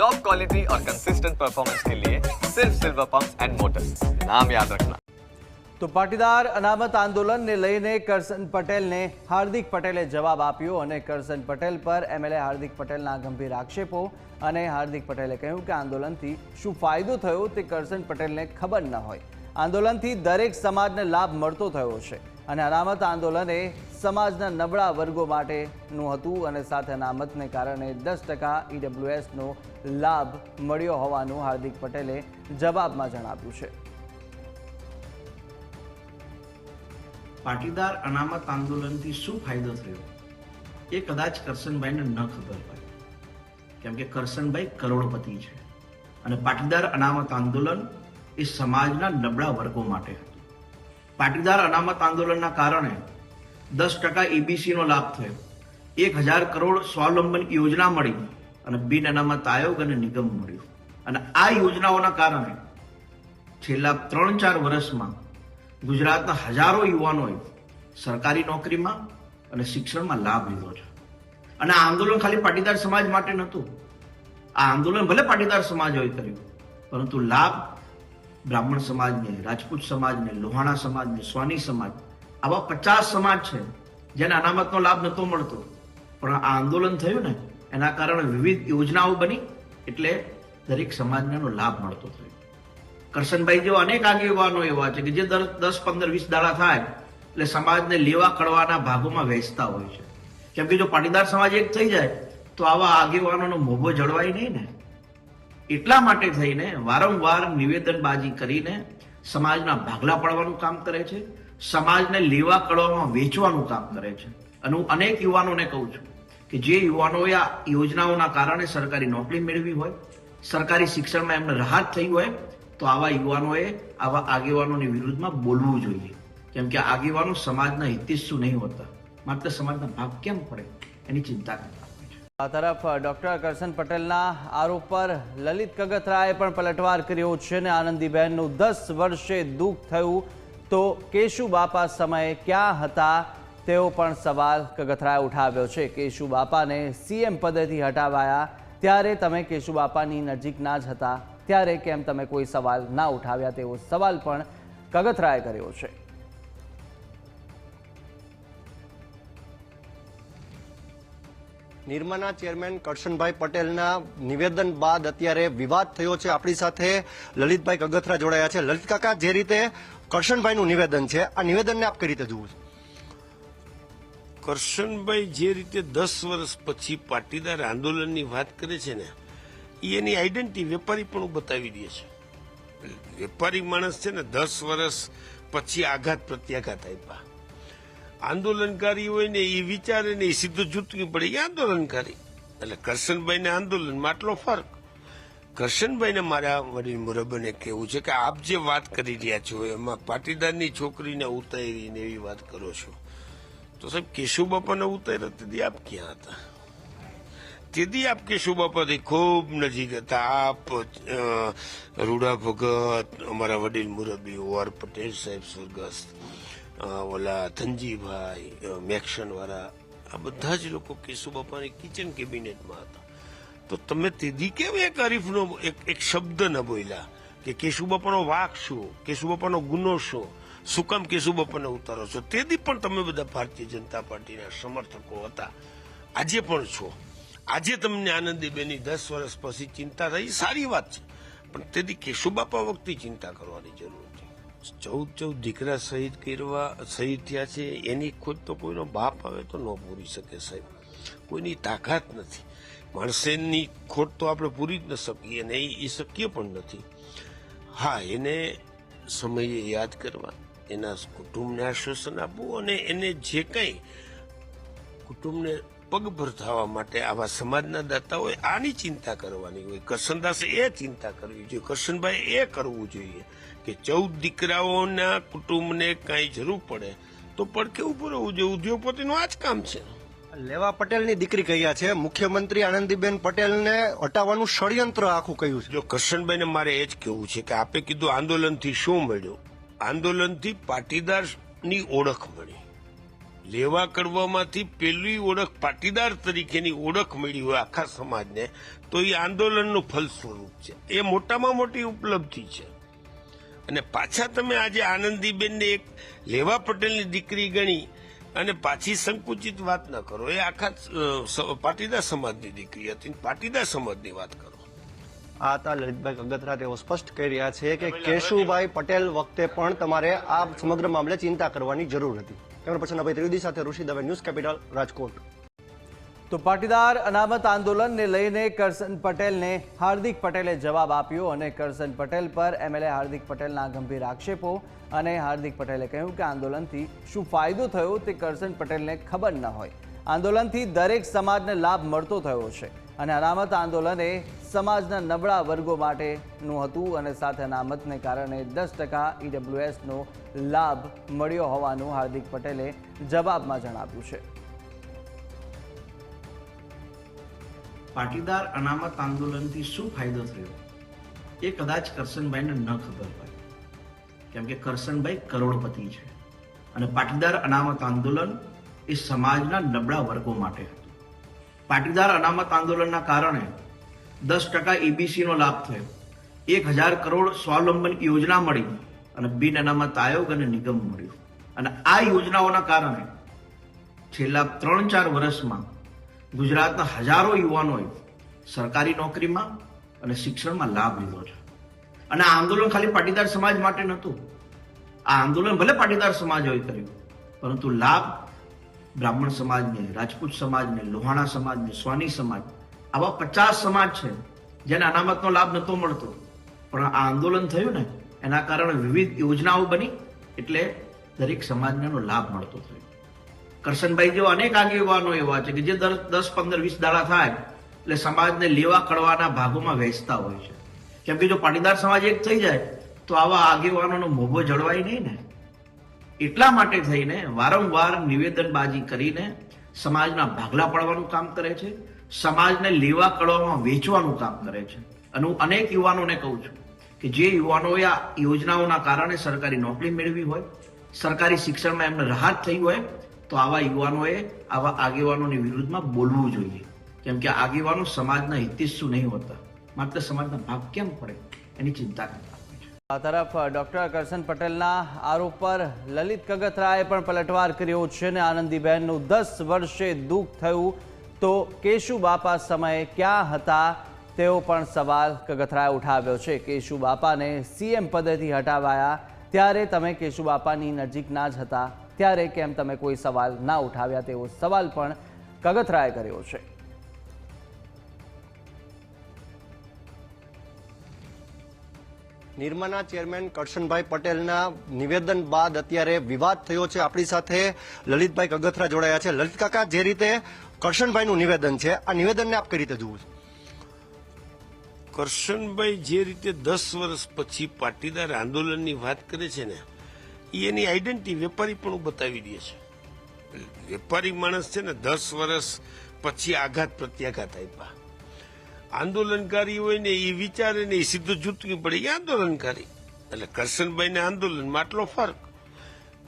Top quality और consistent performance के लिए सिर्फ सिल्वर पंप एंड मोटर्स नाम याद रखना તો પાટીદાર અનામત આંદોલનને લઈને કરસન પટેલને હાર્દિક પટેલે જવાબ આપ્યો અને કરસન પટેલ પર એમએલએ હાર્દિક પટેલના ગંભીર આક્ષેપો અને હાર્દિક પટેલે કહ્યું કે આંદોલનથી શું ફાયદો થયો તે કરસન પટેલને ખબર ન હોય આંદોલનથી દરેક સમાજને લાભ મળતો થયો છે અને અનામત આંદોલન એ સમાજના નબળા વર્ગો માટેનું હતું અને સાથે અનામતને કારણે દસ ટકા ઈડબ્લ્યુએસનો લાભ મળ્યો હોવાનું હાર્દિક પટેલે જવાબમાં જણાવ્યું છે. પાટીદાર અનામત આંદોલનથી શું ફાયદો થયો? એ કદાચ કરશનભાઈને ન ખબર હોય. કેમ કે કરશનભાઈ કરોડપતિ છે અને પાટીદાર અનામત આંદોલન એ સમાજના નબળા વર્ગો માટે હતું. પાટીદાર અનામત આંદોલનના કારણે દસ ટકા ઈબીસીનો લાભ થયો. એક હજાર કરોડ સ્વાવલંબન યોજના મળી અને બિન અનામત આયોગ અને નિગમ મળ્યું. અને આ યોજનાઓના કારણે છેલ્લા ત્રણ ચાર વર્ષમાં ગુજરાતના હજારો યુવાનોએ સરકારી નોકરીમાં અને શિક્ષણમાં લાભ લીધો છે. અને આ આંદોલન ખાલી પાટીદાર સમાજ માટે નહોતું. આ આંદોલન ભલે પાટીદાર સમાજોએ કર્યું, પરંતુ લાભ બ્રાહ્મણ સમાજને, રાજપૂત સમાજને, લોહાણા સમાજને, સ્વાની સમાજ આવા પચાસ સમાજ છે, જેને અનામતનો લાભ નહોતો મળતો. પણ આ આંદોલન થયું ને, એના કારણે વિવિધ યોજનાઓ બની, એટલે દરેક સમાજને એનો લાભ મળતો થયો. કરશનભાઈ જેવા અનેક આગેવાનો એવા છે કે જે દર દસ, પંદર, વીસ દાડા થાય, એટલે સમાજને લેવા કડવાના ભાગોમાં વહેંચતા હોય છે. કેમ કે જો પાટીદાર સમાજ એક થઈ જાય, તો આવા આગેવાનોનો મોભો જળવાય નહીં ને. એટલા માટે થઈને વારંવાર નિવેદનબાજી કરીને સમાજના ભાગલા પાડવાનું કામ કરે છે. સમાજને લેવા કડવામાં વેચવાનું કામ કરે છે. અને હું અનેક યુવાનોને કહું છું કે જે યુવાનોએ આ યોજનાઓના કારણે સરકારી નોકરી મેળવી હોય, સરકારી શિક્ષણમાં એમને રાહત થઈ હોય, તો આવા યુવાનોએ આવા આગેવાનોની વિરુદ્ધમાં બોલવું જોઈએ. કેમ કે આગેવાનો સમાજના હિતેશુ નહીં હોતા. માત્ર સમાજના ભાગ કેમ પડે એની ચિંતા કરતા આ તરફ ડોક્ટર કરશન પટેલના આરોપ પર લલિત કગથરાએ પણ પલટવાર કર્યો છે અને આનંદીબહેનનું દસ વર્ષે દુઃખ થયું. તો કેશુ બાપા સમયે ક્યાં હતા? તેવો પણ સવાલ કગથરાએ ઉઠાવ્યો છે. કેશુ બાપાને સીએમ પદેથી હટાવાયા. ત્યારે તમે કેશુ બાપાની નજીકના જ હતા. ત્યારે કેમ તમે કોઈ સવાલ ના ઉઠાવ્યા તેવો સવાલ પણ કગથરાએ કર્યો છે. નિર્માના ચેરમેન કરશનભાઈ પટેલના નિવેદન બાદ અત્યારે વિવાદ થયો છે. આપણી સાથે લલિતભાઈ કગથરા જોડાયા છે. લલિત કાકા, જે રીતે કરશનભાઈનું નિવેદન છે, આ નિવેદનને આપ કઈ રીતે જુઓ છો? કરશનભાઈ જે રીતે દસ વર્ષ પછી પાટીદાર આંદોલનની વાત કરે છે ને એની આઈડેન્ટિટી વેપારી પણ બતાવી દે છે. વેપારી માણસ છે ને, દસ વર્ષ પછી આઘાત પ્રત્યાઘાત આપ્યા. આંદોલનકારી હોય ને એ વિચારે ને એ સીધું છૂટકી પડે. એ આંદોલનકારી. એટલે કરશનભાઈને આંદોલનમાં આટલો ફરક. કરશનભાઈને મારા વડીલ મુરબ્બને કહેવું છે કે આપ જે વાત કરી રહ્યા છો, એમાં પાટીદારની છોકરીને ઉતારીને એવી વાત કરો છો. તો સાહેબ કેશુબાપાને ઉતાર્યા તેથી આપ ક્યાં હતા? તેથી આપ કેશુ બાપાથી ખૂબ નજીક હતા. આપ રૂડા ભગત, અમારા વડીલ મુરબ્બી ઓઆર પટેલ સાહેબ સ્વર્ગસ્થ. ઓલા ધનજીભાઈ મેક્શન વાળા આ બધા જ લોકો કેશુ બાપાની કિચન કેબિનેટમાં હતા. તો તમે તેથી કેમ એક હરીફનો એક એક શબ્દ ન બોલ્યા કે કેશુબાપાનો વાક શું કેશુબાપાનો ગુનો શું શું કામ કેશુ બાપાને ઉતારો છો? તેથી પણ તમે બધા ભારતીય જનતા પાર્ટીના સમર્થકો હતા. આજે પણ છો. આજે તમને આનંદીબેનની દસ વર્ષ પછી ચિંતા થઈ સારી વાત છે. પણ તેથી કેશુબાપા વખતે ચિંતા કરવાની જરૂર છે ચૌદ ચૌદ દીકરા શહીદ કરવા, શહીદ થયા છે, એની ખુદ તો કોઈનો બાપ આવે તો ન પૂરી શકે સાહેબ. કોઈની તાકાત નથી. માણસેની ખોટ તો આપણે પૂરી જ ન શકીએ અને એ શક્ય પણ નથી. હા, એને સમયે યાદ કરવા, એના કુટુંબને આશ્વાસન આપવું અને એને જે કંઈ કુટુંબને પગભર થવા માટે આવા સમાજના દાતાઓએ આની ચિંતા કરવાની હોય. કરશનદાસે એ ચિંતા કરવી જોઈએ. કરશનભાઈ એ કરવું જોઈએ કે ચૌદ દીકરાઓના કુટુંબને કાંઈ જરૂર પડે તો પડખે ઉભું રહેવું જોઈએ. ઉદ્યોગપતિનું આ જ કામ છે. લેવા પટેલની દીકરી કહ્યા છે? મુખ્યમંત્રી આનંદીબેન પટેલને હટાવવાનું ષડયંત્ર આખું કહ્યું છે. જો કરશનભાઈને મારે એ જ કહેવું છે કે આપે કીધું આંદોલનથી શું મળ્યું? આંદોલનથી પાટીદારની ઓળખ મળી. લેવા કરવામાંથી પેલી ઓળખ પાટીદાર તરીકેની ઓળખ મળી હોય આખા સમાજને તો એ આંદોલનનું ફલ સ્વરૂપ છે. એ મોટામાં મોટી ઉપલબ્ધિ છે. અને પાછા તમે આજે આનંદીબેનને એક લેવા પટેલની દીકરી ગણી અને પાછી સંકુચિત વાત ન કરો. એ આખા પાટીદાર સમાજની દીકરી હતી પાટીદાર સમાજની વાત કરો. આ હતા લલિતભાઈ કગથરા તેઓ સ્પષ્ટ કહી રહ્યા છે કે કેશુભાઈ પટેલ વખતે પણ તમારે આ સમગ્ર મામલે ચિંતા કરવાની જરૂર હતી. કેમેરા પર્સન અભય ત્રિવેદી સાથે ઋષિ દવે ન્યૂઝ કેપિટલ, રાજકોટ. તો પાટીદાર અનામત આંદોલનને લઈને કરસન પટેલને હાર્દિક પટેલે જવાબ આપ્યો અને કરસન પટેલ પર એમએલએ હાર્દિક પટેલના ગંભીર આક્ષેપો અને હાર્દિક પટેલે કહ્યું કે આંદોલનથી શું ફાયદો થયો તે કરસન પટેલને ખબર ન હોય. આંદોલનથી દરેક સમાજને લાભ મળતો થયો છે અને અનામત આંદોલન એ સમાજના નબળા વર્ગો માટેનું હતું અને સાથે અનામતને કારણે દસ ટકા ઈડબ્લ્યુએસનો લાભ મળ્યો હોવાનું હાર્દિક પટેલે જવાબમાં જણાવ્યું છે. પાટીદાર અનામત આંદોલનથી શું ફાયદો થયો? એ કદાચ કરશનભાઈને ન ખબર હોય, કેમ કે કરશનભાઈ કરોડપતિ છે અને પાટીદાર અનામત આંદોલન એ સમાજના નબળા વર્ગો માટે હતું. પાટીદાર અનામત આંદોલનના કારણે દસ ટકા EBC નો લાભ થયો. એક હજાર કરોડ સ્વાવલંબન યોજના મળી અને બિન અનામત આયોગ અને નિગમ મળ્યું. અને આ યોજનાઓના કારણે છેલ્લા ત્રણ ચાર વર્ષમાં ગુજરાતના હજારો યુવાનોએ સરકારી નોકરીમાં અને શિક્ષણમાં લાભ લીધો છે. અને આ આંદોલન ખાલી પાટીદાર સમાજ માટે નહોતું. આ આંદોલન ભલે પાટીદાર સમાજોએ કર્યું, પરંતુ લાભ બ્રાહ્મણ સમાજને, રાજપૂત સમાજને, લોહાણા સમાજને, સ્વાની સમાજ આવા પચાસ સમાજ છે, જેને અનામતનો લાભ નહોતો મળતો. પણ આ આંદોલન થયું ને, એના કારણે વિવિધ યોજનાઓ બની, એટલે દરેક સમાજને એનો લાભ મળતો થયો. કરશનભાઈ જેવા અનેક આગેવાનો એવા છે કે જે દર દસ, પંદર, વીસ દાડા થાય, એટલે સમાજને લેવા કડવાના ભાગોમાં વહેંચતા હોય છે. કેમ કે જો પાટીદાર સમાજ એક થઈ જાય, તો આવા આગેવાનોનો મોભો જળવાય નહીં ને. એટલા માટે થઈને વારંવાર નિવેદનબાજી કરીને સમાજના ભાગલા પાડવાનું કામ કરે છે સમાજને લેવા કડવામાં વેચવાનું કામ કરે છે. અને હું અનેક યુવાનોને કહું છું કે જે યુવાનોએ આ યોજનાઓના કારણે સરકારી નોકરી મેળવી હોય, સરકારી શિક્ષણમાં એમને રાહત થઈ હોય, તો આવા યુવાનોએ આવા આગેવાનોની વિરુદ્ધમાં બોલવું જોઈએ. કેમ કે આગેવાનો સમાજના હિતેશુ નહીં હોતા. માત્ર સમાજના ભાગ કેમ પડે એની ચિંતા કરતા આ તરફ ડોક્ટર કરશન પટેલના આરોપ પર લલિત કગથરાએ પણ પલટવાર કર્યો છે અને આનંદીબહેનનું દસ વર્ષે દુઃખ થયું. તો કેશુ બાપા સમયે ક્યાં હતા? તેવો પણ સવાલ કગથરાએ ઉઠાવ્યો છે. કેશુ બાપાને સીએમ પદેથી હટાવાયા. ત્યારે તમે કેશુ બાપાની નજીકના જ હતા. ત્યારે કેમ તમે કોઈ સવાલ ના ઉઠાવ્યા તેવો સવાલ પણ કગથરાએ કર્યો છે. નિર્માના ચેરમેન કરશનભાઈ પટેલના નિવેદન બાદ અત્યારે વિવાદ થયો છે. આપણી સાથે લલિતભાઈ કગથરા જોડાયા છે. લલિત કાકા, જે રીતે કરશનભાઈનું નિવેદન છે. આ નિવેદનને આપ કઈ રીતે જુઓ છો? કરશનભાઈ જે રીતે દસ વર્ષ પછી પાટીદાર આંદોલનની વાત કરે છે ને એ એની આઈડેન્ટિટી વેપારી પણ બતાવી દે છે. વેપારી માણસ છે ને, દસ વર્ષ પછી આઘાત પ્રત્યાઘાત આપ્યા આંદોલનકારી હોય ને એ વિચારે ને એ સીધું જૂતવી પડે. એ આંદોલનકારી. એટલે કરશનભાઈને આંદોલનમાં આટલો ફરક.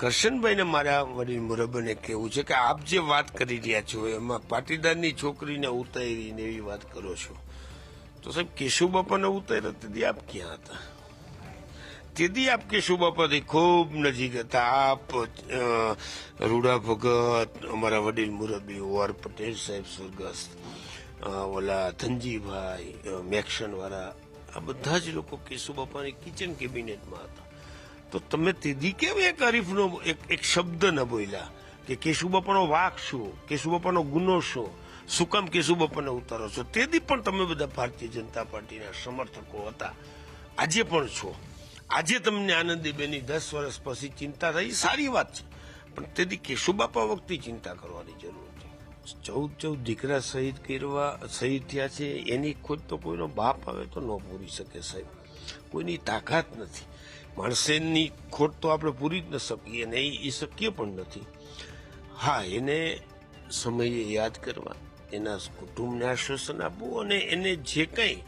કરશનભાઈને મારા વડીલ મુરબ્બને કહેવું છે કે આપ જે વાત કરી રહ્યા છો, એમાં પાટીદારની છોકરીને ઉતારીને એવી વાત કરો છો. તો સાહેબ કેશુ બાપાને ઉતાર્યા તેથી આપ ક્યાં હતા? તેથી આપ કેશુ બાપાથી ખૂબ નજીક હતા. આપ રૂડા ભગત, અમારા વડીલ મુરબ્બી ઓર પટેલ સાહેબ સ્વર્ગસ્થ ઓલા ધનજીભાઈ મેક્શન વાળા આ બધા જ લોકો કેશુ બાપાની કિચન કેબિનેટમાં હતા. તો તમે તેથી કેમ એક હરીફનો એક એક શબ્દ ન બોલ્યા? કે કેશુબાપાનો વાક શું? કેશુબાપાનો ગુનો શું? શું કામ કેશુબાપાને ઉતારો છો? તેથી પણ તમે બધા ભારતીય જનતા પાર્ટીના સમર્થકો હતા. આજે પણ છો. આજે તમને આનંદીબેનની દસ વર્ષ પછી ચિંતા થઈ, સારી વાત છે. પણ તેથી કેશુબાપા વખતે ચિંતા કરવાની જરૂર છે ચૌદ ચૌદ દીકરા શહીદ કરવા, શહીદ થયા છે, એની ખોજ તો કોઈનો બાપ આવે તો ન પૂરી શકે સાહેબ. કોઈની તાકાત નથી. માણસેની ખોટ તો આપણે પૂરી જ ન શકીએ અને એ શક્ય પણ નથી. હા, એને સમયે યાદ કરવા, એના કુટુંબને આશ્વાસન આપવું અને એને જે કંઈ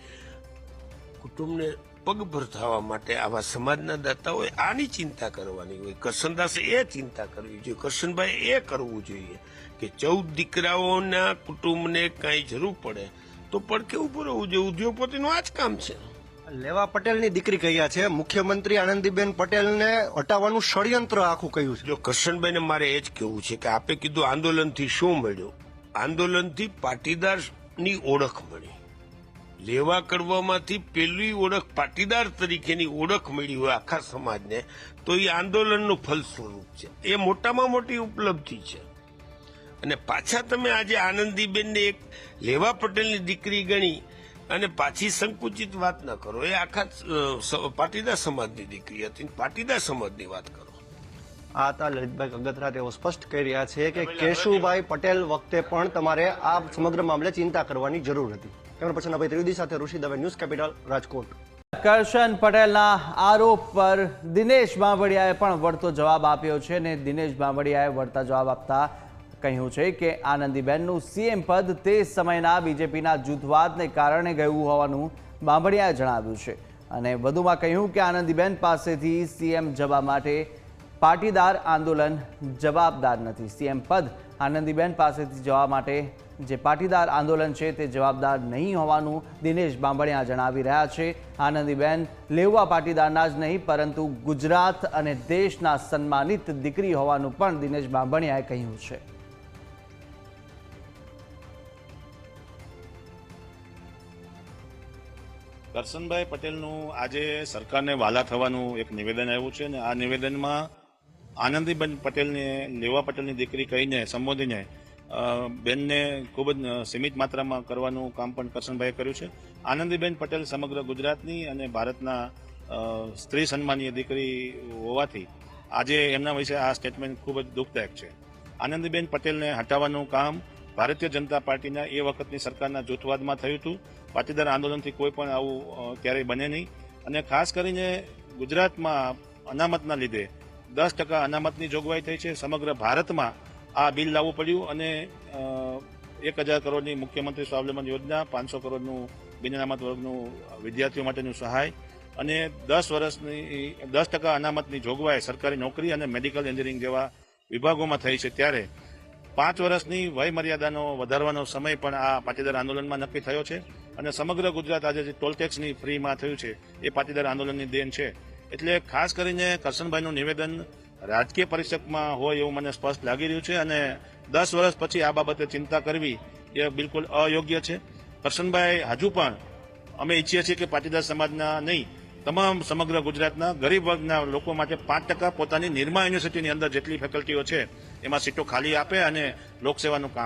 કુટુંબને પગભર થવા માટે આવા સમાજના દાતાઓએ આની ચિંતા કરવાની હોય. કરશનદાસે એ ચિંતા કરવી જોઈએ. કરશનભાઈ એ કરવું જોઈએ કે ચૌદ દીકરાઓના કુટુંબને કાંઈ જરૂર પડે તો પડકે ઉપર રહેવું જોઈએ ઉદ્યોગપતિનું આ જ કામ છે. લેવા પટેલની દીકરી કહ્યા છે. મુખ્યમંત્રી આનંદીબેન પટેલને હટાવવાનું ષડયંત્ર આખું કહ્યું છે. જો કરશનભાઈને મારે એ જ કહેવું છે કે આપે કીધું આંદોલનથી શું મળ્યું? આંદોલનથી પાટીદારની ઓળખ મળી. લેવા કરવામાંથી પેલી ઓળખ પાટીદાર તરીકેની ઓળખ મળી હોય આખા સમાજને, તો એ આંદોલનનું ફલ સ્વરૂપ છે. એ મોટામાં મોટી ઉપલબ્ધિ છે. અને પાછા તમે આજે આનંદીબેનને એક લેવા પટેલની દીકરી ગણી અને પાછી સંકુચિત વાત ન કરો. એ આખા પાટીદાર સમાજની દીકરી હતી. પાટીદાર સમાજની વાત કરો. આ હતા લલિતભાઈ કગથરા તેઓ સ્પષ્ટ કહી રહ્યા છે કે કેશુભાઈ પટેલ વખતે પણ તમારે આ સમગ્ર મામલે ચિંતા કરવાની જરૂર હતી. કેમેરા પર્સન અભય ત્રિવેદી સાથે ઋષિ દવે ન્યૂઝ કેપિટલ રાજકોટ. કરશન પટેલના આરોપ પર દિનેશ બાંભડિયાએ પણ વળતો જવાબ આપ્યો છે અને દિનેશ બાંભડિયાએ વળતા જવાબ આપતા કહ્યું છે કે આનંદીબેનનું સીએમ પદ તે સમયના બીજેપીના જૂથવાદને કારણે ગયું હોવાનું બાંભડિયાએ જણાવ્યું છે. અને વધુમાં કહ્યું કે આનંદીબેન પાસેથી સીએમ જવા માટે પાટીદાર આંદોલન જવાબદાર નથી. સીએમ પદ આનંદીબેન પાસેથી જવા માટે જે પાટીદાર આંદોલન છે તે જવાબદાર નહીં હોવાનું દિનેશ બાંભણિયા જણાવી રહ્યા છે. આનંદીબેન લેવા પાટીદારના જ નહીં, પરંતુ ગુજરાત અને દેશના સન્માનિત દીકરી હોવાનું પણ દિનેશ બાંભણિયાએ કહ્યું છે. કરશનભાઈ પટેલનું આજે સરકારને વાલા થવાનું એક નિવેદન આવ્યું છે અને આ નિવેદનમાં આનંદીબેન પટેલને, લેવા પટેલની દીકરી કહીને, સંબોધીને બેનને ખૂબ જ સીમિત માત્રામાં કરવાનું કામ પણ કરશનભાઈએ કર્યું છે. આનંદીબેન પટેલ સમગ્ર ગુજરાતની અને ભારતના સ્ત્રી સન્માનીય દીકરી હોવાથી આજે એમના વિશે આ સ્ટેટમેન્ટ ખૂબ જ દુઃખદાયક છે. આનંદીબેન પટેલને હટાવવાનું કામ ભારતીય જનતા પાર્ટીના એ વખતની સરકારના જૂથવાદમાં થયું હતું. પાટીદાર આંદોલનથી કોઈ પણ આવું ક્યારેય બને નહીં. અને ખાસ કરીને ગુજરાતમાં અનામતના લીધે દસ ટકા અનામતની જોગવાઈ થઈ છે. સમગ્ર ભારતમાં આ બિલ લાવવું પડ્યું અને એક હજાર કરોડની મુખ્યમંત્રી સ્વાવલંબન યોજના, પાંચસો કરોડનું બિન અનામત વર્ગનું વિદ્યાર્થીઓ માટેનું સહાય અને દસ વર્ષની, દસ ટકા અનામતની જોગવાઈ સરકારી નોકરી અને મેડિકલ એન્જિનિયરિંગ જેવા વિભાગોમાં થઈ છે. ત્યારે પાંચ વર્ષની વય મર્યાદાનો વધારવાનો સમય પણ આ પાટીદાર આંદોલનમાં નક્કી થયો છે. અને સમગ્ર ગુજરાત આજે જે ટોલ ટેક્સની ફ્રીમાં થયું છે, એ પાટીદાર આંદોલનની દેન છે. એટલે ખાસ કરીને કરશનભાઈનું નિવેદન રાજકીય પરિષદમાં હોય એવું મને સ્પષ્ટ લાગી રહ્યું છે અને દસ વર્ષ પછી આ બાબતે ચિંતા કરવી એ બિલકુલ અયોગ્ય છે. કરશનભાઈ હજુ પણ અમે ઈચ્છીએ છીએ કે પાટીદાર સમાજના નહીં, તમામ સમગ્ર ગુજરાતના ગરીબ વર્ગના લોકો માટે પાંચ ટકા પોતાની નિર્મા યુનિવર્સિટીની અંદર જેટલી ફેકલ્ટીઓ છે, એમાં સીટો ખાલી આપે અને લોકસેવાનું કામ